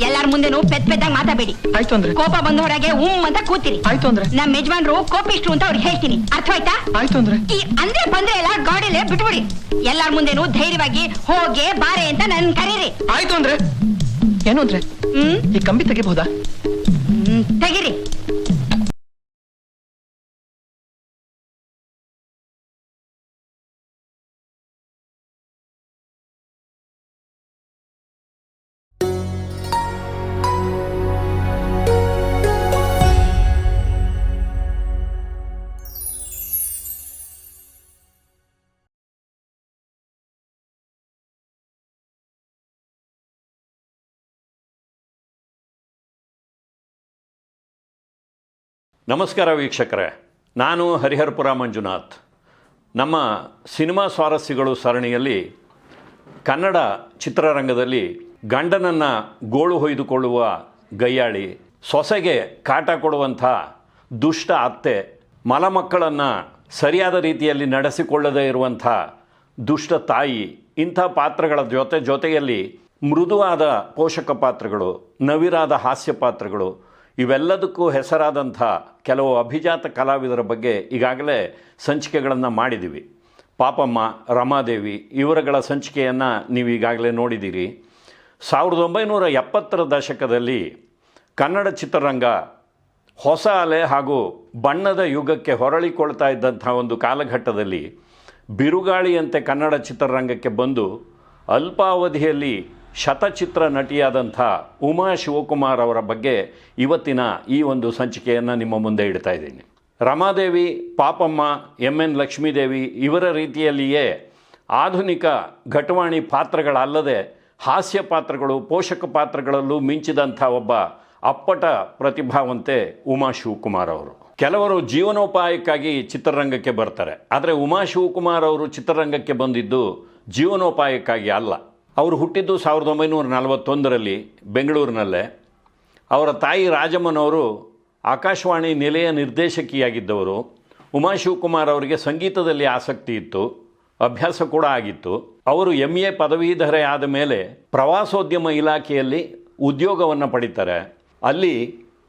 ಎಲ್ಲಾರ ಮುಂದೆನೂ ಪೆದ್ ಪೆದ್ದಾಗ ಮಾತಾಬೇಡಿ ಆಯ್ತು ಅಂದ್ರೆ? ಕೋಪ ಬಂದ ಹೊರಗೆ ಉಮ್ ಅಂತ ಕೂತಿರಿ. ಆಯ್ತು ಅಂದ್ರೆ? ನಮ್ಮ ಯಜಮಾನ್ರು ಕೋಪಿಷ್ಟ್ರು ಅಂತ ಅವ್ರಿಗೆ ಹೇಳ್ತೀನಿ. ಅರ್ಥ ಆಯ್ತಾ? ಆಯ್ತು ಅಂದ್ರೆ? ಈ ಅಂದ್ರೆ ಬಂದ್ರೆ ಎಲ್ಲ ಗಾಡಿಲೇ ಬಿಟ್ಬಿಡಿ. ಎಲ್ಲಾರ ಮುಂದೆನೂ ಧೈರ್ಯವಾಗಿ ಹೋಗೆ ಬಾರೆ ಅಂತ ನನ್ ಕರೀರಿ. ಆಯ್ತು ಅಂದ್ರೆ? ಏನು ಅಂದ್ರೆ? ಹ್ಮ್? ಈ ಕಂಬಿ ತೆಗಿಬಹುದಾ? ಹ್ಮ್, ತೆಗೀರಿ. ನಮಸ್ಕಾರ ವೀಕ್ಷಕರೇ. ನಾನು ಹರಿಹರಪುರ ಮಂಜುನಾಥ್. ನಮ್ಮ ಸಿನಿಮಾ ಸ್ವಾರಸ್ಯಗಳು ಸರಣಿಯಲ್ಲಿ ಕನ್ನಡ ಚಿತ್ರರಂಗದಲ್ಲಿ ಗಂಡನನ್ನು ಗೋಳು ಹೊಯ್ದುಕೊಳ್ಳುವ ಗಯ್ಯಾಳಿ ಸೊಸೆಗೆ ಕಾಟ ಕೊಡುವಂಥ ದುಷ್ಟ ಅತ್ತೆ, ಮಲಮಕ್ಕಳನ್ನು ಸರಿಯಾದ ರೀತಿಯಲ್ಲಿ ನಡೆಸಿಕೊಳ್ಳದೇ ಇರುವಂಥ ದುಷ್ಟ ತಾಯಿ, ಇಂಥ ಪಾತ್ರಗಳ ಜೊತೆ ಜೊತೆಯಲ್ಲಿ ಮೃದುವಾದ ಪೋಷಕ ಪಾತ್ರಗಳು, ನವಿರಾದ ಹಾಸ್ಯ ಪಾತ್ರಗಳು ಇವೆಲ್ಲದಕ್ಕೂ ಹೆಸರಾದಂಥ ಕೆಲವು ಅಭಿಜಾತ ಕಲಾವಿದರ ಬಗ್ಗೆ ಈಗಾಗಲೇ ಸಂಚಿಕೆಗಳನ್ನು ಮಾಡಿದ್ದೀವಿ. ಪಾಪಮ್ಮ, ರಮಾದೇವಿ ಇವರುಗಳ ಸಂಚಿಕೆಯನ್ನು ನೀವು ಈಗಾಗಲೇ ನೋಡಿದ್ದೀರಿ. ಸಾವಿರದ ಒಂಬೈನೂರ ಎಪ್ಪತ್ತರ ದಶಕದಲ್ಲಿ ಕನ್ನಡ ಚಿತ್ರರಂಗ ಹೊಸ ಅಲೆ ಹಾಗೂ ಬಣ್ಣದ ಯುಗಕ್ಕೆ ಹೊರಳಿಕೊಳ್ತಾ ಇದ್ದಂಥ ಒಂದು ಕಾಲಘಟ್ಟದಲ್ಲಿ ಬಿರುಗಾಳಿಯಂತೆ ಕನ್ನಡ ಚಿತ್ರರಂಗಕ್ಕೆ ಬಂದು ಅಲ್ಪಾವಧಿಯಲ್ಲಿ ಶತಚಿತ್ರ ನಟಿಯಾದಂಥ ಉಮಾ ಶಿವಕುಮಾರ್ ಅವರ ಬಗ್ಗೆ ಇವತ್ತಿನ ಈ ಒಂದು ಸಂಚಿಕೆಯನ್ನು ನಿಮ್ಮ ಮುಂದೆ ಇಡ್ತಾ ಇದ್ದೀನಿ. ರಮಾದೇವಿ, ಪಾಪಮ್ಮ ಎಂ ಎನ್ ಲಕ್ಷ್ಮೀದೇವಿ ಇವರ ರೀತಿಯಲ್ಲಿಯೇ ಆಧುನಿಕ ಘಟವಾಣಿ ಪಾತ್ರಗಳಲ್ಲದೆ ಹಾಸ್ಯ ಪಾತ್ರಗಳು, ಪೋಷಕ ಪಾತ್ರಗಳಲ್ಲೂ ಮಿಂಚಿದಂಥ ಒಬ್ಬ ಅಪ್ಪಟ ಪ್ರತಿಭಾವಂತೆ ಉಮಾ ಶಿವಕುಮಾರ್ ಅವರು. ಕೆಲವರು ಜೀವನೋಪಾಯಕ್ಕಾಗಿ ಚಿತ್ರರಂಗಕ್ಕೆ ಬರ್ತಾರೆ. ಆದರೆ ಉಮಾ ಶಿವಕುಮಾರ್ ಅವರು ಚಿತ್ರರಂಗಕ್ಕೆ ಬಂದಿದ್ದು ಜೀವನೋಪಾಯಕ್ಕಾಗಿ ಅಲ್ಲ. ಅವರು ಹುಟ್ಟಿದ್ದು ಸಾವಿರದ ಒಂಬೈನೂರ ನಲವತ್ತೊಂದರಲ್ಲಿ ಬೆಂಗಳೂರಿನಲ್ಲೇ. ಅವರ ತಾಯಿ ರಾಜಮ್ಮನವರು ಆಕಾಶವಾಣಿ ನಿಲಯ ನಿರ್ದೇಶಕಿಯಾಗಿದ್ದವರು. ಉಮಾ ಶಿವಕುಮಾರ್ ಅವರಿಗೆ ಸಂಗೀತದಲ್ಲಿ ಆಸಕ್ತಿ ಇತ್ತು, ಅಭ್ಯಾಸ ಕೂಡ ಆಗಿತ್ತು. ಅವರು ಎಂ ಎ ಪದವೀಧರೆ ಮೇಲೆ ಪ್ರವಾಸೋದ್ಯಮ ಇಲಾಖೆಯಲ್ಲಿ ಉದ್ಯೋಗವನ್ನು ಪಡಿತಾರೆ. ಅಲ್ಲಿ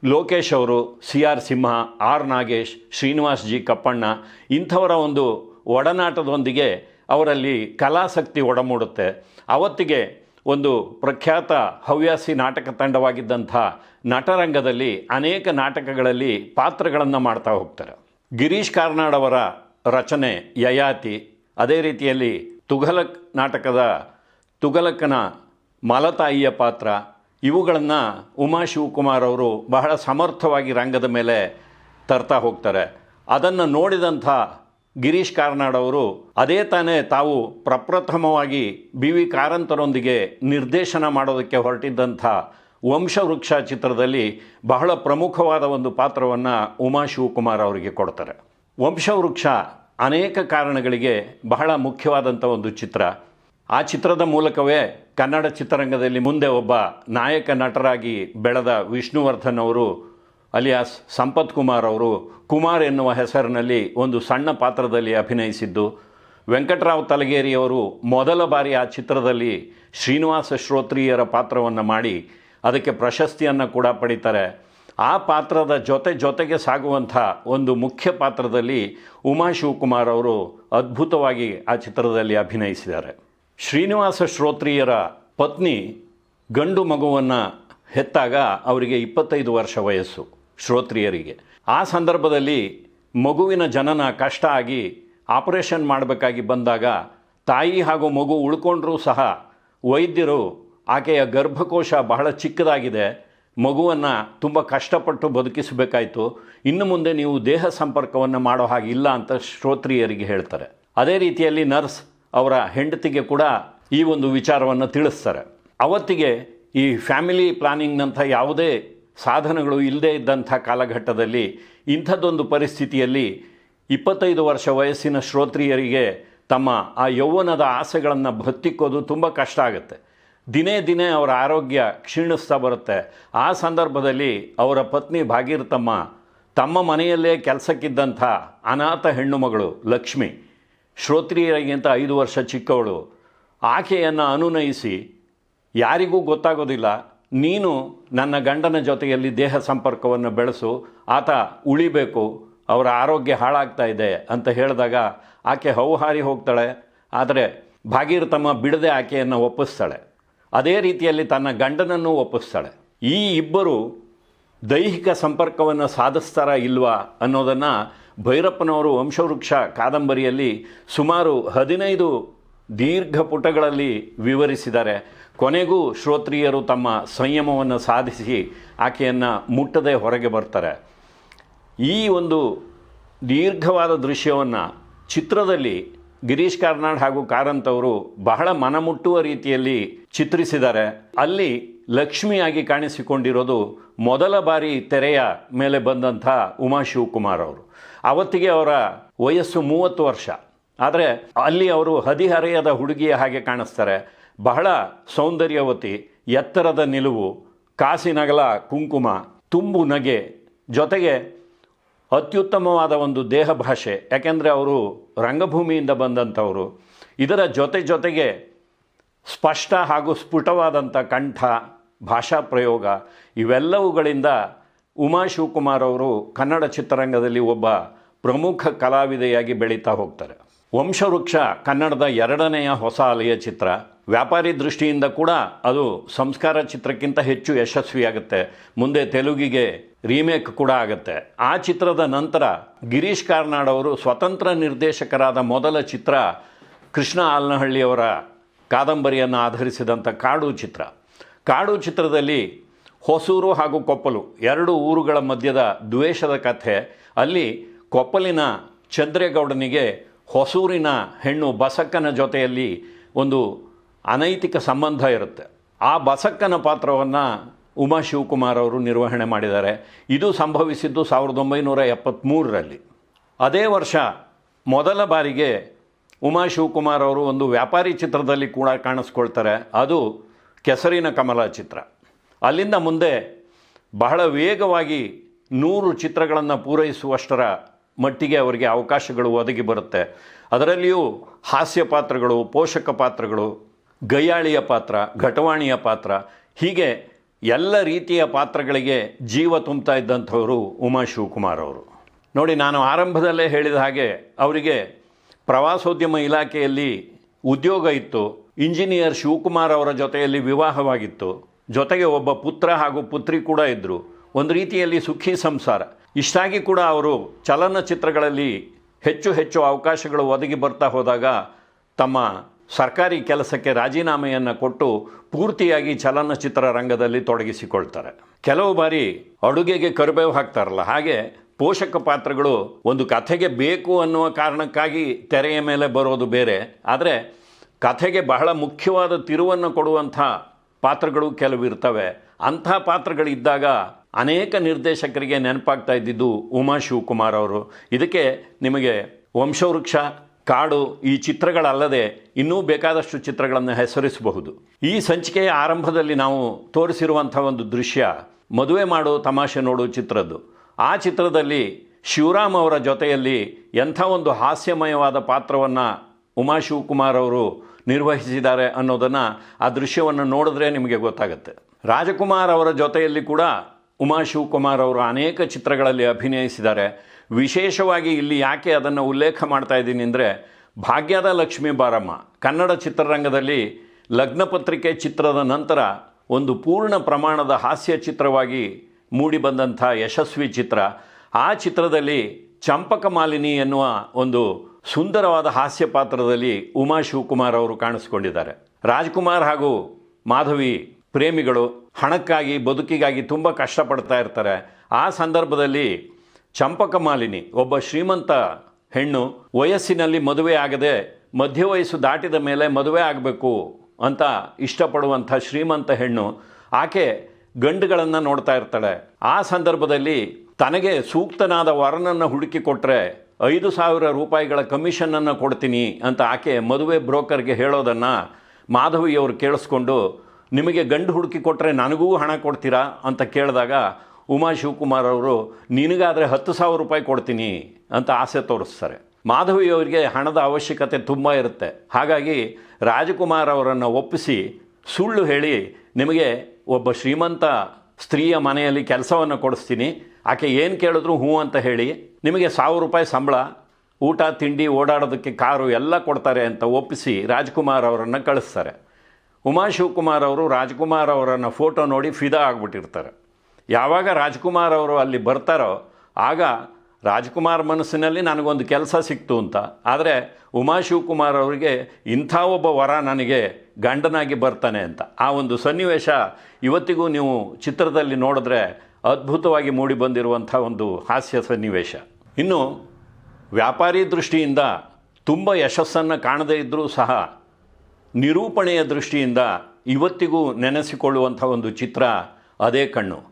ಲೋಕೇಶ್ ಅವರು C R Simha, R. Nagesh, Srinivas G. Kappanna ಇಂಥವರ ಒಂದು ಒಡನಾಟದೊಂದಿಗೆ ಅವರಲ್ಲಿ ಕಲಾಸಕ್ತಿ ಒಡಮೂಡುತ್ತೆ. ಅವತ್ತಿಗೆ ಒಂದು ಪ್ರಖ್ಯಾತ ಹವ್ಯಾಸಿ ನಾಟಕ ತಂಡವಾಗಿದ್ದಂಥ ನಟರಂಗದಲ್ಲಿ ಅನೇಕ ನಾಟಕಗಳಲ್ಲಿ ಪಾತ್ರಗಳನ್ನು ಮಾಡ್ತಾ ಹೋಗ್ತಾರೆ. ಗಿರೀಶ್ ಕಾರ್ನಾಡ್ ರಚನೆ ಯಯಾತಿ, ಅದೇ ರೀತಿಯಲ್ಲಿ ತುಘಲಕ್ ನಾಟಕದ ತುಘಲಕ್ಕನ ಮಲತಾಯಿಯ ಪಾತ್ರ, ಇವುಗಳನ್ನು ಉಮಾ ಶಿವಕುಮಾರ್ ಅವರು ಬಹಳ ಸಮರ್ಥವಾಗಿ ರಂಗದ ಮೇಲೆ ತರ್ತಾ ಹೋಗ್ತಾರೆ. ಅದನ್ನು ನೋಡಿದಂಥ ಗಿರೀಶ್ ಕಾರ್ನಾಡ್ ಅವರು ಅದೇ ತಾನೇ ತಾವು ಪ್ರಪ್ರಥಮವಾಗಿ ಬಿ ವಿ ಕಾರಂತರೊಂದಿಗೆ ನಿರ್ದೇಶನ ಮಾಡೋದಕ್ಕೆ ಹೊರಟಿದ್ದಂಥ ವಂಶವೃಕ್ಷ ಚಿತ್ರದಲ್ಲಿ ಬಹಳ ಪ್ರಮುಖವಾದ ಒಂದು ಪಾತ್ರವನ್ನು ಉಮಾ ಶಿವಕುಮಾರ್ ಅವರಿಗೆ ಕೊಡ್ತಾರೆ. ವಂಶವೃಕ್ಷ ಅನೇಕ ಕಾರಣಗಳಿಗೆ ಬಹಳ ಮುಖ್ಯವಾದಂಥ ಒಂದು ಚಿತ್ರ. ಆ ಚಿತ್ರದ ಮೂಲಕವೇ ಕನ್ನಡ ಚಿತ್ರರಂಗದಲ್ಲಿ ಮುಂದೆ ಒಬ್ಬ ನಾಯಕ ನಟರಾಗಿ ಬೆಳೆದ ವಿಷ್ಣುವರ್ಧನ್ ಅವರು ಅಲಿಯಾಸ್ ಸಂಪತ್ ಕುಮಾರ್ ಅವರು ಕುಮಾರ್ ಎನ್ನುವ ಹೆಸರಿನಲ್ಲಿ ಒಂದು ಸಣ್ಣ ಪಾತ್ರದಲ್ಲಿ ಅಭಿನಯಿಸಿದ್ದು. ವೆಂಕಟರಾವ್ ತಲಗೇರಿಯವರು ಮೊದಲ ಬಾರಿ ಆ ಚಿತ್ರದಲ್ಲಿ ಶ್ರೀನಿವಾಸ ಶ್ರೋತ್ರಿಯರ ಪಾತ್ರವನ್ನು ಮಾಡಿ ಅದಕ್ಕೆ ಪ್ರಶಸ್ತಿಯನ್ನು ಕೂಡ ಪಡಿತಾರೆ. ಆ ಪಾತ್ರದ ಜೊತೆ ಜೊತೆಗೆ ಸಾಗುವಂಥ ಒಂದು ಮುಖ್ಯ ಪಾತ್ರದಲ್ಲಿ ಉಮಾ ಶಿವಕುಮಾರ್ ಅವರು ಅದ್ಭುತವಾಗಿ ಆ ಚಿತ್ರದಲ್ಲಿ ಅಭಿನಯಿಸಿದ್ದಾರೆ. ಶ್ರೀನಿವಾಸ ಶ್ರೋತ್ರಿಯರ ಪತ್ನಿ ಗಂಡು ಮಗುವನ್ನು ಹೆತ್ತಾಗ ಅವರಿಗೆ ಇಪ್ಪತ್ತೈದು ವರ್ಷ ವಯಸ್ಸು. ಶ್ರೋತ್ರಿಯರಿಗೆ. ಆ ಸಂದರ್ಭದಲ್ಲಿ ಮಗುವಿನ ಜನನ ಕಷ್ಟ ಆಗಿ ಆಪರೇಷನ್ ಮಾಡಬೇಕಾಗಿ ಬಂದಾಗ ತಾಯಿ ಹಾಗೂ ಮಗು ಉಳ್ಕೊಂಡ್ರೂ ಸಹ ವೈದ್ಯರು ಆಕೆಯ ಗರ್ಭಕೋಶ ಬಹಳ ಚಿಕ್ಕದಾಗಿದೆ. ಮಗುವನ್ನು ತುಂಬ ಕಷ್ಟಪಟ್ಟು ಬದುಕಿಸಬೇಕಾಯಿತು. ಇನ್ನು ಮುಂದೆ ನೀವು ದೇಹ ಸಂಪರ್ಕವನ್ನು ಮಾಡೋ ಹಾಗಿಲ್ಲ ಅಂತ ಶ್ರೋತ್ರಿಯರಿಗೆ ಹೇಳ್ತಾರೆ. ಅದೇ ರೀತಿಯಲ್ಲಿ ನರ್ಸ್ ಅವರ ಹೆಂಡತಿಗೆ ಕೂಡ ಈ ಒಂದು ವಿಚಾರವನ್ನು ತಿಳಿಸ್ತಾರೆ. ಅವತ್ತಿಗೆ ಈ ಫ್ಯಾಮಿಲಿ ಪ್ಲಾನಿಂಗ್ನಂಥ ಯಾವುದೇ ಸಾಧನಗಳು ಇಲ್ಲದೇ ಇದ್ದಂಥ ಕಾಲಘಟ್ಟದಲ್ಲಿ ಇಂಥದ್ದೊಂದು ಪರಿಸ್ಥಿತಿಯಲ್ಲಿ ಇಪ್ಪತ್ತೈದು ವರ್ಷ ವಯಸ್ಸಿನ ಶ್ರೋತ್ರಿಯರಿಗೆ ತಮ್ಮ ಆ ಯೌವನದ ಆಸೆಗಳನ್ನು ಭತ್ತಿಕ್ಕೋದು ತುಂಬ ಕಷ್ಟ ಆಗುತ್ತೆ. ದಿನೇ ದಿನೇ ಅವರ ಆರೋಗ್ಯ ಕ್ಷೀಣಿಸ್ತಾ ಬರುತ್ತೆ. ಆ ಸಂದರ್ಭದಲ್ಲಿ ಅವರ ಪತ್ನಿ ಭಾಗೀರಥಮ್ಮ ತಮ್ಮ ಮನೆಯಲ್ಲೇ ಕೆಲಸಕ್ಕಿದ್ದಂಥ ಅನಾಥ ಹೆಣ್ಣು ಮಗಳು ಲಕ್ಷ್ಮಿ, ಶ್ರೋತ್ರಿಯರಿಗಿಂತ ಐದು ವರ್ಷ ಚಿಕ್ಕವಳು. ಆಕೆಯನ್ನು ಅನುನಯಿಸಿ ಯಾರಿಗೂ ಗೊತ್ತಾಗೋದಿಲ್ಲ. ನೀನು ನನ್ನ ಗಂಡನ ಜೊತೆಯಲ್ಲಿ ದೇಹ ಸಂಪರ್ಕವನ್ನು ಬೆಳೆಸು, ಆತ ಉಳಿಬೇಕು, ಅವರ ಆರೋಗ್ಯ ಹಾಳಾಗ್ತಾ ಇದೆ ಅಂತ ಹೇಳಿದಾಗ ಆಕೆ ಹೌಹಾರಿ ಹೋಗ್ತಾಳೆ, ಆದರೆ ಭಾಗೀರಥಮ್ಮ ಬಿಡದೆ ಆಕೆಯನ್ನು ಒಪ್ಪಿಸ್ತಾಳೆ. ಅದೇ ರೀತಿಯಲ್ಲಿ ತನ್ನ ಗಂಡನನ್ನು ಒಪ್ಪಿಸ್ತಾಳೆ. ಈ ಇಬ್ಬರು ದೈಹಿಕ ಸಂಪರ್ಕವನ್ನು ಸಾಧಿಸ್ತಾರಾ ಇಲ್ವಾ ಅನ್ನೋದನ್ನು ಭೈರಪ್ಪನವರು ವಂಶವೃಕ್ಷ ಕಾದಂಬರಿಯಲ್ಲಿ ಸುಮಾರು ಹದಿನೈದು ದೀರ್ಘ ಪುಟಗಳಲ್ಲಿ ವಿವರಿಸಿದ್ದಾರೆ ಕೊನೆಗೂ ಶ್ರೋತ್ರಿಯರು ತಮ್ಮ ಸಂಯಮವನ್ನು ಸಾಧಿಸಿ ಆಕೆಯನ್ನು ಮುಟ್ಟದೆ ಹೊರಗೆ ಬರ್ತಾರೆ. ಈ ಒಂದು ದೀರ್ಘವಾದ ದೃಶ್ಯವನ್ನು ಚಿತ್ರದಲ್ಲಿ ಗಿರೀಶ್ ಕಾರ್ನಾಡ್ ಹಾಗೂ ಕಾರಂತ್ ಅವರು ಬಹಳ ಮನಮುಟ್ಟುವ ರೀತಿಯಲ್ಲಿ ಚಿತ್ರಿಸಿದ್ದಾರೆ. ಅಲ್ಲಿ ಲಕ್ಷ್ಮಿಯಾಗಿ ಕಾಣಿಸಿಕೊಂಡಿರೋದು ಮೊದಲ ಬಾರಿ ತೆರೆಯ ಮೇಲೆ ಬಂದಂಥ ಉಮಾ ಶಿವಕುಮಾರ್ ಅವರು. ಅವತ್ತಿಗೆ ಅವರ ವಯಸ್ಸು ಮೂವತ್ತು ವರ್ಷ. ಆದರೆ ಅಲ್ಲಿ ಅವರು ಹದಿಹರೆಯದ ಹುಡುಗಿಯ ಹಾಗೆ ಕಾಣಿಸ್ತಾರೆ. ಬಹಳ ಸೌಂದರ್ಯವತಿ, ಎತ್ತರದ ನಿಲುವು, ಕಾಸಿನಗಲ, ಕುಂಕುಮ, ತುಂಬು ನಗೆ, ಜೊತೆಗೆ ಅತ್ಯುತ್ತಮವಾದ ಒಂದು ದೇಹ ಭಾಷೆ ಯಾಕೆಂದರೆ ಅವರು ರಂಗಭೂಮಿಯಿಂದ ಬಂದಂಥವರು. ಇದರ ಜೊತೆ ಜೊತೆಗೆ ಸ್ಪಷ್ಟ ಹಾಗೂ ಸ್ಫುಟವಾದಂಥ ಕಂಠ, ಭಾಷಾ ಪ್ರಯೋಗ, ಇವೆಲ್ಲವುಗಳಿಂದ ಉಮಾ ಶಿವಕುಮಾರ್ ಅವರು ಕನ್ನಡ ಚಿತ್ರರಂಗದಲ್ಲಿ ಒಬ್ಬ ಪ್ರಮುಖ ಕಲಾವಿದೆಯಾಗಿ ಬೆಳೀತಾ ಹೋಗ್ತಾರೆ. ವಂಶವೃಕ್ಷ ಕನ್ನಡದ ಎರಡನೆಯ ಹೊಸ ಅಲೆಯ ಚಿತ್ರ. ವ್ಯಾಪಾರಿ ದೃಷ್ಟಿಯಿಂದ ಕೂಡ ಅದು ಸಂಸ್ಕಾರ ಚಿತ್ರಕ್ಕಿಂತ ಹೆಚ್ಚು ಯಶಸ್ವಿಯಾಗುತ್ತೆ. ಮುಂದೆ ತೆಲುಗಿಗೆ ರೀಮೇಕ್ ಕೂಡ ಆಗುತ್ತೆ. ಆ ಚಿತ್ರದ ನಂತರ ಗಿರೀಶ್ ಕಾರ್ನಾಡ್ ಅವರು ಸ್ವತಂತ್ರ ನಿರ್ದೇಶಕರಾದ ಮೊದಲ ಚಿತ್ರ ಕೃಷ್ಣ ಆಲ್ನಹಳ್ಳಿಯವರ ಕಾದಂಬರಿಯನ್ನು ಆಧರಿಸಿದಂಥ ಕಾಡು ಚಿತ್ರ. ಕಾಡು ಚಿತ್ರದಲ್ಲಿ ಹೊಸೂರು ಹಾಗೂ ಕೊಪ್ಪಲು ಎರಡು ಊರುಗಳ ಮಧ್ಯದ ದ್ವೇಷದ ಕಥೆ. ಅಲ್ಲಿ ಕೊಪ್ಪಲಿನ ಚಂದ್ರೇಗೌಡನಿಗೆ ಹೊಸೂರಿನ ಹೆಣ್ಣು ಬಸಕ್ಕನ ಜೊತೆಯಲ್ಲಿ ಒಂದು ಅನೈತಿಕ ಸಂಬಂಧ ಇರುತ್ತೆ. ಆ ಬಸಕ್ಕನ ಪಾತ್ರವನ್ನು ಉಮಾ ಶಿವಕುಮಾರ್ ಅವರು ನಿರ್ವಹಣೆ ಮಾಡಿದ್ದಾರೆ. ಇದು ಸಂಭವಿಸಿದ್ದು ಸಾವಿರದ ಒಂಬೈನೂರ ಎಪ್ಪತ್ತ್ಮೂರರಲ್ಲಿ ಅದೇ ವರ್ಷ ಮೊದಲ ಬಾರಿಗೆ ಉಮಾ ಶಿವಕುಮಾರ್ ಅವರು ಒಂದು ವ್ಯಾಪಾರಿ ಚಿತ್ರದಲ್ಲಿ ಕೂಡ ಕಾಣಿಸ್ಕೊಳ್ತಾರೆ. ಅದು ಕೆಸರಿನ ಕಮಲ ಚಿತ್ರ. ಅಲ್ಲಿಂದ ಮುಂದೆ ಬಹಳ ವೇಗವಾಗಿ ನೂರು ಚಿತ್ರಗಳನ್ನು ಪೂರೈಸುವಷ್ಟರ ಮಟ್ಟಿಗೆ ಅವರಿಗೆ ಅವಕಾಶಗಳು ಒದಗಿ ಬರುತ್ತೆ. ಅದರಲ್ಲಿಯೂ ಹಾಸ್ಯ ಪಾತ್ರಗಳು, ಪೋಷಕ ಪಾತ್ರಗಳು ಗಯ್ಯಾಳಿಯ ಪಾತ್ರ, ಘಟವಾಣಿಯ ಪಾತ್ರ, ಹೀಗೆ ಎಲ್ಲ ರೀತಿಯ ಪಾತ್ರಗಳಿಗೆ ಜೀವ ತುಂಬ್ತಾ ಇದ್ದಂಥವರು ಉಮಾ ಶಿವಕುಮಾರ್ ಅವರು. ನೋಡಿ, ನಾನು ಆರಂಭದಲ್ಲೇ ಹೇಳಿದ ಹಾಗೆ ಅವರಿಗೆ ಪ್ರವಾಸೋದ್ಯಮ ಇಲಾಖೆಯಲ್ಲಿ ಉದ್ಯೋಗ ಇತ್ತು, ಇಂಜಿನಿಯರ್ ಶಿವಕುಮಾರ್ ಅವರ ಜೊತೆಯಲ್ಲಿ ವಿವಾಹವಾಗಿತ್ತು, ಜೊತೆಗೆ ಒಬ್ಬ ಪುತ್ರ ಹಾಗೂ ಪುತ್ರಿ ಕೂಡ ಇದ್ದರು ಒಂದು ರೀತಿಯಲ್ಲಿ ಸುಖಿ ಸಂಸಾರ. ಇಷ್ಟಾಗಿ ಕೂಡ ಅವರು ಚಲನಚಿತ್ರಗಳಲ್ಲಿ ಹೆಚ್ಚು ಹೆಚ್ಚು ಅವಕಾಶಗಳು ಒದಗಿ ಬರ್ತಾ ಹೋದಾಗ ತಮ್ಮ ಸರ್ಕಾರಿ ಕೆಲಸಕ್ಕೆ ರಾಜೀನಾಮೆಯನ್ನು ಕೊಟ್ಟು ಪೂರ್ತಿಯಾಗಿ ಚಲನಚಿತ್ರ ರಂಗದಲ್ಲಿ ತೊಡಗಿಸಿಕೊಳ್ತಾರೆ. ಕೆಲವು ಬಾರಿ ಅಡುಗೆಗೆ ಕರಿಬೇವು ಹಾಕ್ತಾರಲ್ಲ, ಹಾಗೆ ಪೋಷಕ ಪಾತ್ರಗಳು ಒಂದು ಕಥೆಗೆ ಬೇಕು ಅನ್ನುವ ಕಾರಣಕ್ಕಾಗಿ ತೆರೆಯ ಮೇಲೆ ಬರೋದು ಬೇರೆ. ಆದರೆ ಕಥೆಗೆ ಬಹಳ ಮುಖ್ಯವಾದ ತಿರುವನ್ನು ಕೊಡುವಂಥ ಪಾತ್ರಗಳು ಕೆಲವು ಇರ್ತವೆ. ಅಂಥ ಪಾತ್ರಗಳಿದ್ದಾಗ ಅನೇಕ ನಿರ್ದೇಶಕರಿಗೆ ನೆನಪಾಗ್ತಾ ಇದ್ದಿದ್ದು ಉಮಾ ಶಿವಕುಮಾರ್ ಅವರು. ಇದಕ್ಕೆ ನಿಮಗೆ ವಂಶವೃಕ್ಷ, ಕಾಡು ಈ ಚಿತ್ರಗಳಲ್ಲದೆ ಇನ್ನೂ ಬೇಕಾದಷ್ಟು ಚಿತ್ರಗಳನ್ನು ಹೆಸರಿಸಬಹುದು. ಈ ಸಂಚಿಕೆಯ ಆರಂಭದಲ್ಲಿ ನಾವು ತೋರಿಸಿರುವಂಥ ಒಂದು ದೃಶ್ಯ, ಮದುವೆ ಮಾಡು ತಮಾಷೆ ನೋಡು ಚಿತ್ರದ್ದು. ಆ ಚಿತ್ರದಲ್ಲಿ ಶಿವರಾಮ್ ಅವರ ಜೊತೆಯಲ್ಲಿ ಎಂಥ ಒಂದು ಹಾಸ್ಯಮಯವಾದ ಪಾತ್ರವನ್ನು ಉಮಾ ಶಿವಕುಮಾರ್ ಅವರು ನಿರ್ವಹಿಸಿದ್ದಾರೆ ಅನ್ನೋದನ್ನು ಆ ದೃಶ್ಯವನ್ನು ನೋಡಿದ್ರೆ ನಿಮಗೆ ಗೊತ್ತಾಗುತ್ತೆ. ರಾಜಕುಮಾರ್ ಅವರ ಜೊತೆಯಲ್ಲಿ ಕೂಡ ಉಮಾ ಶಿವಕುಮಾರ್ ಅವರು ಅನೇಕ ಚಿತ್ರಗಳಲ್ಲಿ ಅಭಿನಯಿಸಿದ್ದಾರೆ. ವಿಶೇಷವಾಗಿ ಇಲ್ಲಿ ಯಾಕೆ ಅದನ್ನು ಉಲ್ಲೇಖ ಮಾಡ್ತಾ ಇದ್ದೀನಿ ಅಂದರೆ, ಭಾಗ್ಯದ ಲಕ್ಷ್ಮೀ ಬಾರಮ್ಮ, ಕನ್ನಡ ಚಿತ್ರರಂಗದಲ್ಲಿ ಲಗ್ನಪತ್ರಿಕೆ ಚಿತ್ರದ ನಂತರ ಒಂದು ಪೂರ್ಣ ಪ್ರಮಾಣದ ಹಾಸ್ಯ ಚಿತ್ರವಾಗಿ ಮೂಡಿಬಂದಂಥ ಯಶಸ್ವಿ ಚಿತ್ರ. ಆ ಚಿತ್ರದಲ್ಲಿ ಚಂಪಕ ಮಾಲಿನಿ ಎನ್ನುವ ಒಂದು ಸುಂದರವಾದ ಹಾಸ್ಯ ಪಾತ್ರದಲ್ಲಿ ಉಮಾ ಶಿವಕುಮಾರ್ ಅವರು ಕಾಣಿಸ್ಕೊಂಡಿದ್ದಾರೆ. ರಾಜ್ಕುಮಾರ್ ಹಾಗೂ ಮಾಧವಿ ಪ್ರೇಮಿಗಳು ಹಣಕ್ಕಾಗಿ, ಬದುಕಿಗಾಗಿ ತುಂಬ ಕಷ್ಟಪಡ್ತಾ ಇರ್ತಾರೆ. ಆ ಸಂದರ್ಭದಲ್ಲಿ ಚಂಪಕ ಮಾಲಿನಿ, ಒಬ್ಬ ಶ್ರೀಮಂತ ಹೆಣ್ಣು, ವಯಸ್ಸಿನಲ್ಲಿ ಮದುವೆ ಆಗದೆ ಮಧ್ಯ ವಯಸ್ಸು ದಾಟಿದ ಮೇಲೆ ಮದುವೆ ಆಗಬೇಕು ಅಂತ ಇಷ್ಟಪಡುವಂಥ ಶ್ರೀಮಂತ ಹೆಣ್ಣು, ಆಕೆ ಗಂಡುಗಳನ್ನು ನೋಡ್ತಾ ಇರ್ತಾಳೆ. ಆ ಸಂದರ್ಭದಲ್ಲಿ ತನಗೆ ಸೂಕ್ತನಾದ ವರನನ್ನು ಹುಡುಕಿ ಕೊಟ್ಟರೆ ಐದು ಸಾವಿರ ರೂಪಾಯಿಗಳ ಕಮಿಷನನ್ನು ಕೊಡ್ತೀನಿ ಅಂತ ಆಕೆ ಮದುವೆ ಬ್ರೋಕರ್ಗೆ ಹೇಳೋದನ್ನು ಮಾಧವಿಯವರು ಕೇಳಿಸ್ಕೊಂಡು ನಿಮಗೆ ಗಂಡು ಹುಡುಕಿ ಕೊಟ್ಟರೆ ನನಗೂ ಹಣ ಕೊಡ್ತೀರಾ ಅಂತ ಕೇಳಿದಾಗ ಉಮಾ ಶಿವಕುಮಾರ್ ಅವರು, ನಿನಗಾದರೆ ಹತ್ತು ಸಾವಿರ ರೂಪಾಯಿ ಕೊಡ್ತೀನಿ ಅಂತ ಆಸೆ ತೋರಿಸ್ತಾರೆ. ಮಾಧವಿ ಅವರಿಗೆ ಹಣದ ಅವಶ್ಯಕತೆ ತುಂಬ ಇರುತ್ತೆ. ಹಾಗಾಗಿ ರಾಜಕುಮಾರ್ ಅವರನ್ನು ಒಪ್ಪಿಸಿ ಸುಳ್ಳು ಹೇಳಿ ನಿಮಗೆ ಒಬ್ಬ ಶ್ರೀಮಂತ ಸ್ತ್ರೀಯ ಮನೆಯಲ್ಲಿ ಕೆಲಸವನ್ನು ಕೊಡಿಸ್ತೀನಿ. ಆಕೆ ಏನು ಕೇಳಿದ್ರು ಹ್ಞೂ ಅಂತ ಹೇಳಿ ನಿಮಗೆ ಸಾವಿರ ರೂಪಾಯಿ ಸಂಬಳ, ಊಟ, ತಿಂಡಿ, ಓಡಾಡೋದಕ್ಕೆ ಕಾರು ಎಲ್ಲ ಕೊಡ್ತಾರೆ ಅಂತ ಒಪ್ಪಿಸಿ ರಾಜ್ಕುಮಾರ್ ಅವರನ್ನು ಕಳಿಸ್ತಾರೆ. ಉಮಾ ಶಿವಕುಮಾರ್ ಅವರು ರಾಜ್ಕುಮಾರ್ ಅವರನ್ನು ಫೋಟೋ ನೋಡಿ ಫಿದಾ ಆಗಿಬಿಟ್ಟಿರ್ತಾರೆ. ಯಾವಾಗ ರಾಜ್ಕುಮಾರ್ ಅವರು ಅಲ್ಲಿ ಬರ್ತಾರೋ, ಆಗ ರಾಜ್ಕುಮಾರ್ ಮನಸ್ಸಿನಲ್ಲಿ ನನಗೊಂದು ಕೆಲಸ ಸಿಕ್ತು ಅಂತ. ಆದರೆ ಉಮಾ ಶಿವಕುಮಾರ್ ಅವರಿಗೆ ಇಂಥ ಒಬ್ಬ ವರ ನನಗೆ ಗಂಡನಾಗಿ ಬರ್ತಾನೆ ಅಂತ. ಆ ಒಂದು ಸನ್ನಿವೇಶ ಇವತ್ತಿಗೂ ನೀವು ಚಿತ್ರದಲ್ಲಿ ನೋಡಿದ್ರೆ ಅದ್ಭುತವಾಗಿ ಮೂಡಿ ಬಂದಿರುವಂಥ ಒಂದು ಹಾಸ್ಯ ಸನ್ನಿವೇಶ. ಇನ್ನು ವ್ಯಾಪಾರಿ ದೃಷ್ಟಿಯಿಂದ ತುಂಬ ಯಶಸ್ಸನ್ನು ಕಾಣದೇ ಇದ್ದರೂ ಸಹ ನಿರೂಪಣೆಯ ದೃಷ್ಟಿಯಿಂದ ಇವತ್ತಿಗೂ ನೆನೆಸಿಕೊಳ್ಳುವಂಥ ಒಂದು ಚಿತ್ರ ಅದೇ ಕಣ್ಣು.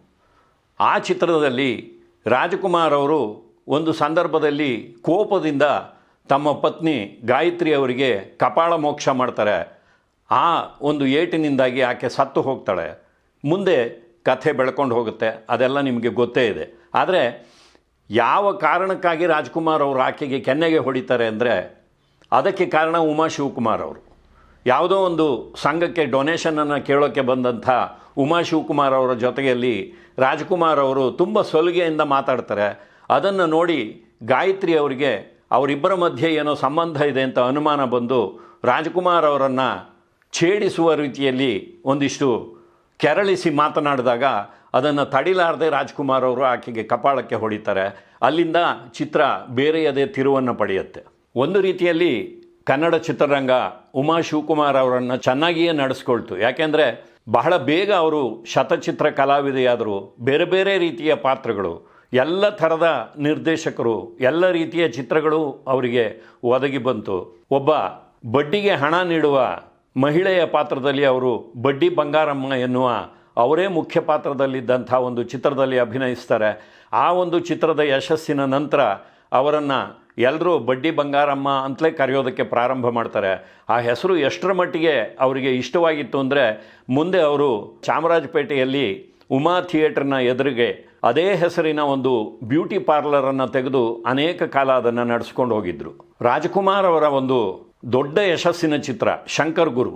ಆ ಚಿತ್ರದಲ್ಲಿ ರಾಜಕುಮಾರ್ ಅವರು ಒಂದು ಸಂದರ್ಭದಲ್ಲಿ ಕೋಪದಿಂದ ತಮ್ಮ ಪತ್ನಿ ಗಾಯತ್ರಿ ಅವರಿಗೆ ಕಪಾಳ ಮೋಕ್ಷ ಮಾಡ್ತಾರೆ. ಆ ಒಂದು ಏಟಿನಿಂದಾಗಿ ಆಕೆ ಸತ್ತು ಹೋಗ್ತಾಳೆ. ಮುಂದೆ ಕಥೆ ಬೆಳ್ಕೊಂಡು ಹೋಗುತ್ತೆ. ಅದೆಲ್ಲ ನಿಮಗೆ ಗೊತ್ತೇ ಇದೆ. ಆದರೆ ಯಾವ ಕಾರಣಕ್ಕಾಗಿ ರಾಜ್ಕುಮಾರ್ ಅವರು ಆಕೆಗೆ ಕೆನ್ನೆಗೆ ಹೊಡಿತಾರೆ ಅಂದರೆ ಅದಕ್ಕೆ ಕಾರಣ ಉಮಾ ಶಿವಕುಮಾರ್ ಅವರು. ಯಾವುದೋ ಒಂದು ಸಂಘಕ್ಕೆ ಡೊನೇಷನನ್ನು ಕೇಳೋಕ್ಕೆ ಬಂದಂಥ ಉಮಾ ಶಿವಕುಮಾರ್ ಅವರ ಜೊತೆಯಲ್ಲಿ ರಾಜ್ಕುಮಾರ್ ಅವರು ತುಂಬ ಸೊಲಿಗೆಯಿಂದ ಮಾತಾಡ್ತಾರೆ. ಅದನ್ನು ನೋಡಿ ಗಾಯತ್ರಿ ಅವರಿಗೆ ಅವರಿಬ್ಬರ ಮಧ್ಯೆ ಏನೋ ಸಂಬಂಧ ಇದೆ ಅಂತ ಅನುಮಾನ ಬಂದು ರಾಜ್ಕುಮಾರ್ ಅವರನ್ನು ಛೇಡಿಸುವ ರೀತಿಯಲ್ಲಿ ಒಂದಿಷ್ಟು ಕೆರಳಿಸಿ ಮಾತನಾಡಿದಾಗ ಅದನ್ನು ತಡಿಲಾರದೆ ರಾಜ್ಕುಮಾರ್ ಅವರು ಆಕೆಗೆ ಕಪಾಳಕ್ಕೆ ಹೊಡಿತಾರೆ. ಅಲ್ಲಿಂದ ಚಿತ್ರ ಬೇರೆಯದೇ ತಿರುವನ್ನು ಪಡೆಯುತ್ತೆ. ಒಂದು ರೀತಿಯಲ್ಲಿ ಕನ್ನಡ ಚಿತ್ರರಂಗ ಉಮಾ ಶಿವಕುಮಾರ್ ಅವರನ್ನು ಚೆನ್ನಾಗಿಯೇ ನಡೆಸ್ಕೊಳ್ತು. ಯಾಕೆಂದರೆ ಬಹಳ ಬೇಗ ಅವರು ಶತಚಿತ್ರ ಕಲಾವಿದೆಯಾದರು, ಬೇರೆ ಬೇರೆ ರೀತಿಯ ಪಾತ್ರಗಳು, ಎಲ್ಲ ಥರದ ನಿರ್ದೇಶಕರು, ಎಲ್ಲ ರೀತಿಯ ಚಿತ್ರಗಳು ಅವರಿಗೆ ಒದಗಿ ಬಂತು. ಒಬ್ಬ ಬಡ್ಡಿಗೆ ಹಣ ನೀಡುವ ಮಹಿಳೆಯ ಪಾತ್ರದಲ್ಲಿ ಅವರು ಬಡ್ಡಿ ಬಂಗಾರಮ್ಮ ಎನ್ನುವ ಅವರೇ ಮುಖ್ಯ ಪಾತ್ರದಲ್ಲಿದ್ದಂಥ ಒಂದು ಚಿತ್ರದಲ್ಲಿ ಅಭಿನಯಿಸ್ತಾರೆ. ಆ ಒಂದು ಚಿತ್ರದ ಯಶಸ್ಸಿನ ನಂತರ ಅವರನ್ನು ಎಲ್ಲರೂ ಬಡ್ಡಿ ಬಂಗಾರಮ್ಮ ಅಂತಲೇ ಕರೆಯೋದಕ್ಕೆ ಪ್ರಾರಂಭ ಮಾಡ್ತಾರೆ. ಆ ಹೆಸರು ಎಷ್ಟರ ಮಟ್ಟಿಗೆ ಅವರಿಗೆ ಇಷ್ಟವಾಗಿತ್ತು ಅಂದರೆ ಮುಂದೆ ಅವರು ಚಾಮರಾಜಪೇಟೆಯಲ್ಲಿ ಉಮಾ ಥಿಯೇಟರ್ನ ಎದುರಿಗೆ ಅದೇ ಹೆಸರಿನ ಒಂದು ಬ್ಯೂಟಿ ಪಾರ್ಲರನ್ನು ತೆಗೆದು ಅನೇಕ ಕಾಲ ಅದನ್ನು ನಡೆಸ್ಕೊಂಡು ಹೋಗಿದ್ದರು ರಾಜ್ಕುಮಾರ್ ಅವರ ಒಂದು ದೊಡ್ಡ ಯಶಸ್ಸಿನ ಚಿತ್ರ, ಶಂಕರ್ ಗುರು.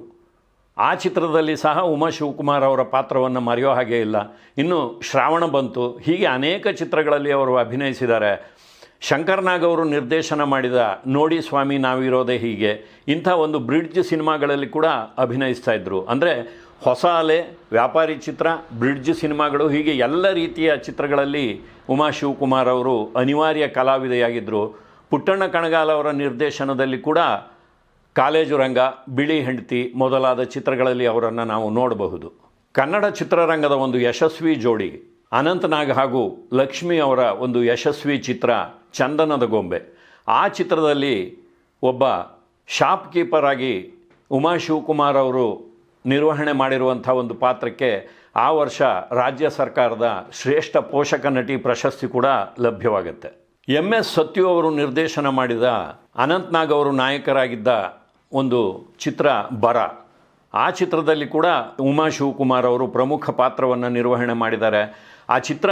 ಆ ಚಿತ್ರದಲ್ಲಿ ಸಹ ಉಮಾ ಶಿವಕುಮಾರ್ ಅವರ ಪಾತ್ರವನ್ನು ಮರೆಯೋ ಹಾಗೆ ಇಲ್ಲ. ಇನ್ನು ಶ್ರಾವಣ ಬಂತು. ಹೀಗೆ ಅನೇಕ ಚಿತ್ರಗಳಲ್ಲಿ ಅವರು ಅಭಿನಯಿಸಿದ್ದಾರೆ. ಶಂಕರ್ನಾಗ್ ಅವರು ನಿರ್ದೇಶನ ಮಾಡಿದ ನೋಡಿ ಸ್ವಾಮಿ ನಾವಿರೋದೇ ಹೀಗೆ ಇಂಥ ಒಂದು ಬ್ರಿಡ್ಜ್ ಸಿನಿಮಾಗಳಲ್ಲಿ ಕೂಡ ಅಭಿನಯಿಸ್ತಾ ಇದ್ದರು ಅಂದರೆ ಹೊಸ ಅಲೆ, ವ್ಯಾಪಾರಿ ಚಿತ್ರ, ಬ್ರಿಡ್ಜ್ ಸಿನಿಮಾಗಳು ಹೀಗೆ ಎಲ್ಲ ರೀತಿಯ ಚಿತ್ರಗಳಲ್ಲಿ ಉಮಾ ಶಿವಕುಮಾರ್ ಅವರು ಅನಿವಾರ್ಯ ಕಲಾವಿದೆಯಾಗಿದ್ದರು ಪುಟ್ಟಣ್ಣ ಕಣಗಾಲ್ ಅವರ ನಿರ್ದೇಶನದಲ್ಲಿ ಕೂಡ ಕಾಲೇಜು ರಂಗ, ಬಿಳಿ ಹೆಂಡತಿ ಮೊದಲಾದ ಚಿತ್ರಗಳಲ್ಲಿ ಅವರನ್ನು ನಾವು ನೋಡಬಹುದು. ಕನ್ನಡ ಚಿತ್ರರಂಗದ ಒಂದು ಯಶಸ್ವಿ ಜೋಡಿ. ಅನಂತನಾಗ್ ಹಾಗೂ ಲಕ್ಷ್ಮಿ ಅವರ ಒಂದು ಯಶಸ್ವಿ ಚಿತ್ರ ಚಂದನದ ಗೊಂಬೆ. ಆ ಚಿತ್ರದಲ್ಲಿ ಒಬ್ಬ ಶಾಪ್ ಕೀಪರ್ ಆಗಿ ಉಮಾ ಶಿವಕುಮಾರ್ ಅವರು ನಿರ್ವಹಣೆ ಮಾಡಿರುವಂಥ ಒಂದು ಪಾತ್ರಕ್ಕೆ ಆ ವರ್ಷ ರಾಜ್ಯ ಸರ್ಕಾರದ ಶ್ರೇಷ್ಠ ಪೋಷಕ ನಟಿ ಪ್ರಶಸ್ತಿ ಕೂಡ ಲಭ್ಯವಾಗುತ್ತೆ. ಎಂ ಎಸ್ ಸತ್ಯು ಅವರು ನಿರ್ದೇಶನ ಮಾಡಿದ ಅನಂತ್ನಾಗ್ ಅವರು ನಾಯಕರಾಗಿದ್ದ ಒಂದು ಚಿತ್ರ ಬರ. ಆ ಚಿತ್ರದಲ್ಲಿ ಕೂಡ ಉಮಾ ಶಿವಕುಮಾರ್ ಅವರು ಪ್ರಮುಖ ಪಾತ್ರವನ್ನು ನಿರ್ವಹಣೆ ಮಾಡಿದ್ದಾರೆ. ಆ ಚಿತ್ರ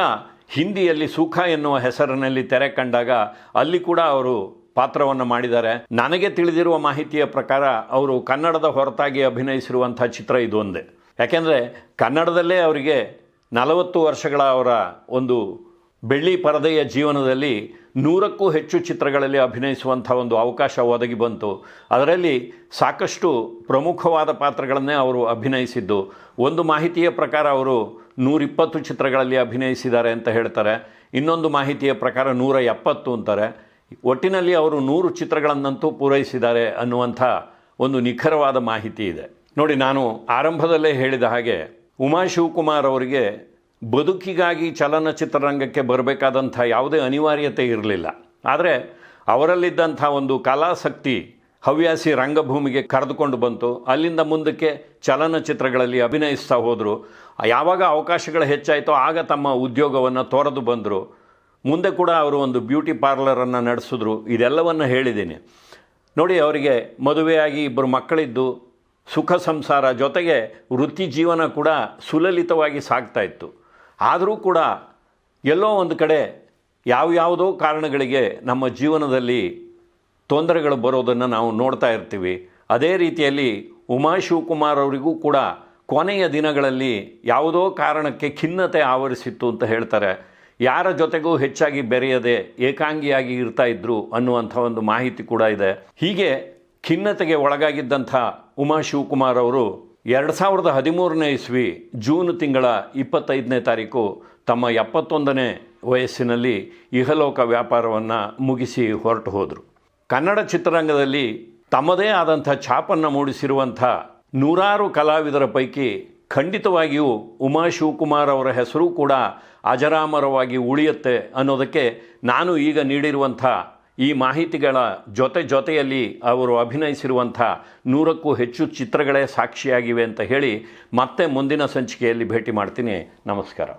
ಹಿಂದಿಯಲ್ಲಿ ಸುಖ ಎನ್ನುವ ಹೆಸರಿನಲ್ಲಿ ತೆರೆ ಕಂಡಾಗ ಅಲ್ಲಿ ಕೂಡ ಅವರು ಪಾತ್ರವನ್ನು ಮಾಡಿದ್ದಾರೆ. ನನಗೆ ತಿಳಿದಿರುವ ಮಾಹಿತಿಯ ಪ್ರಕಾರ ಅವರು ಕನ್ನಡದ ಹೊರತಾಗಿ ಅಭಿನಯಿಸಿರುವಂಥ ಚಿತ್ರ ಇದೊಂದೇ ಯಾಕೆಂದರೆ ಕನ್ನಡದಲ್ಲೇ ಅವರಿಗೆ ನಲವತ್ತು ವರ್ಷಗಳ ಅವರ ಒಂದು ಬೆಳ್ಳಿ ಪರದೆಯ ಜೀವನದಲ್ಲಿ ನೂರಕ್ಕೂ ಹೆಚ್ಚು ಚಿತ್ರಗಳಲ್ಲಿ ಅಭಿನಯಿಸುವಂಥ ಒಂದು ಅವಕಾಶ ಒದಗಿ ಬಂತು. ಅದರಲ್ಲಿ ಸಾಕಷ್ಟು ಪ್ರಮುಖವಾದ ಪಾತ್ರಗಳನ್ನೇ ಅವರು ಅಭಿನಯಿಸಿದ್ದು. ಒಂದು ಮಾಹಿತಿಯ ಪ್ರಕಾರ ಅವರು ನೂರಿಪ್ಪತ್ತು ಚಿತ್ರಗಳಲ್ಲಿ ಅಭಿನಯಿಸಿದ್ದಾರೆ ಅಂತ ಹೇಳ್ತಾರೆ. ಇನ್ನೊಂದು ಮಾಹಿತಿಯ ಪ್ರಕಾರ ನೂರ ಎಪ್ಪತ್ತು ಅಂತಾರೆ. ಒಟ್ಟಿನಲ್ಲಿ ಅವರು ನೂರು ಚಿತ್ರಗಳನ್ನಂತೂ ಪೂರೈಸಿದ್ದಾರೆ ಅನ್ನುವಂಥ ಒಂದು ನಿಖರವಾದ ಮಾಹಿತಿ ಇದೆ. ನೋಡಿ, ನಾನು ಆರಂಭದಲ್ಲೇ ಹೇಳಿದ ಹಾಗೆ ಉಮಾ ಶಿವಕುಮಾರ್ ಅವರಿಗೆ ಬದುಕಿಗಾಗಿ ಚಲನಚಿತ್ರರಂಗಕ್ಕೆ ಬರಬೇಕಾದಂಥ ಯಾವುದೇ ಅನಿವಾರ್ಯತೆ ಇರಲಿಲ್ಲ. ಆದರೆ ಅವರಲ್ಲಿದ್ದಂಥ ಒಂದು ಕಲಾಸಕ್ತಿ ಹವ್ಯಾಸಿ ರಂಗಭೂಮಿಗೆ ಕರೆದುಕೊಂಡು ಬಂತು. ಅಲ್ಲಿಂದ ಮುಂದಕ್ಕೆ ಚಲನಚಿತ್ರಗಳಲ್ಲಿ ಅಭಿನಯಿಸ್ತಾ ಹೋದರು. ಯಾವಾಗ ಅವಕಾಶಗಳು ಹೆಚ್ಚಾಯಿತೋ ಆಗ ತಮ್ಮ ಉದ್ಯೋಗವನ್ನು ತೊರೆದು ಬಂದರು. ಮುಂದೆ ಕೂಡ ಅವರು ಒಂದು ಬ್ಯೂಟಿ ಪಾರ್ಲರನ್ನು ನಡೆಸಿದ್ರು. ಇದೆಲ್ಲವನ್ನು ಹೇಳಿದ್ದೀನಿ. ನೋಡಿ, ಅವರಿಗೆ ಮದುವೆಯಾಗಿ ಇಬ್ಬರು ಮಕ್ಕಳಿದ್ದು ಸುಖ ಸಂಸಾರ ಜೊತೆಗೆ ವೃತ್ತಿ ಜೀವನ ಕೂಡ ಸುಲಲಿತವಾಗಿ ಸಾಗ್ತಾ ಇತ್ತು. ಆದರೂ ಕೂಡ ಎಲ್ಲೋ ಒಂದು ಕಡೆ ಯಾವ್ಯಾವುದೋ ಕಾರಣಗಳಿಗೆ ನಮ್ಮ ಜೀವನದಲ್ಲಿ ತೊಂದರೆಗಳು ಬರೋದನ್ನು ನಾವು ನೋಡ್ತಾ ಇರ್ತೀವಿ. ಅದೇ ರೀತಿಯಲ್ಲಿ ಉಮಾ ಶಿವಕುಮಾರ್ ಅವರಿಗೂ ಕೂಡ ಕೊನೆಯ ದಿನಗಳಲ್ಲಿ ಯಾವುದೋ ಕಾರಣಕ್ಕೆ ಖಿನ್ನತೆ ಆವರಿಸಿತ್ತು ಅಂತ ಹೇಳ್ತಾರೆ. ಯಾರ ಜೊತೆಗೂ ಹೆಚ್ಚಾಗಿ ಬೆರೆಯದೆ ಏಕಾಂಗಿಯಾಗಿ ಇರ್ತಾ ಇದ್ರು ಅನ್ನುವಂಥ ಒಂದು ಮಾಹಿತಿ ಕೂಡ ಇದೆ. ಹೀಗೆ ಖಿನ್ನತೆಗೆ ಒಳಗಾಗಿದ್ದಂಥ ಉಮಾ ಶಿವಕುಮಾರ್ ಅವರು ಎರಡು ಸಾವಿರದ ಹದಿಮೂರನೇ ಇಸ್ವಿ, ಜೂನ್ ತಿಂಗಳ ಇಪ್ಪತ್ತೈದನೇ ತಾರೀಕು ತಮ್ಮ ಎಪ್ಪತ್ತೊಂದನೇ ವಯಸ್ಸಿನಲ್ಲಿ ಇಹಲೋಕ ವ್ಯಾಪಾರವನ್ನು ಮುಗಿಸಿ ಹೊರಟು ಹೋದರು. ಕನ್ನಡ ಚಿತ್ರರಂಗದಲ್ಲಿ ತಮ್ಮದೇ ಆದಂಥ ಛಾಪನ್ನು ಮೂಡಿಸಿರುವಂಥ ನೂರಾರು ಕಲಾವಿದರ ಪೈಕಿ ಖಂಡಿತವಾಗಿಯೂ ಉಮಾ ಶಿವಕುಮಾರ್ ಅವರ ಹೆಸರು ಕೂಡ ಅಜರಾಮರವಾಗಿ ಉಳಿಯುತ್ತೆ ಅನ್ನೋದಕ್ಕೆ ನಾನು ಈಗ ನೀಡಿರುವಂಥ ಈ ಮಾಹಿತಿಗಳ ಜೊತೆ ಜೊತೆಯಲ್ಲಿ ಅವರು ಅಭಿನಯಿಸಿರುವಂಥ ನೂರಕ್ಕೂ ಹೆಚ್ಚು ಚಿತ್ರಗಳೇ ಸಾಕ್ಷಿಯಾಗಿವೆ ಅಂತ ಹೇಳಿ ಮತ್ತೆ ಮುಂದಿನ ಸಂಚಿಕೆಯಲ್ಲಿ ಭೇಟಿ ಮಾಡ್ತೀನಿ. ನಮಸ್ಕಾರ.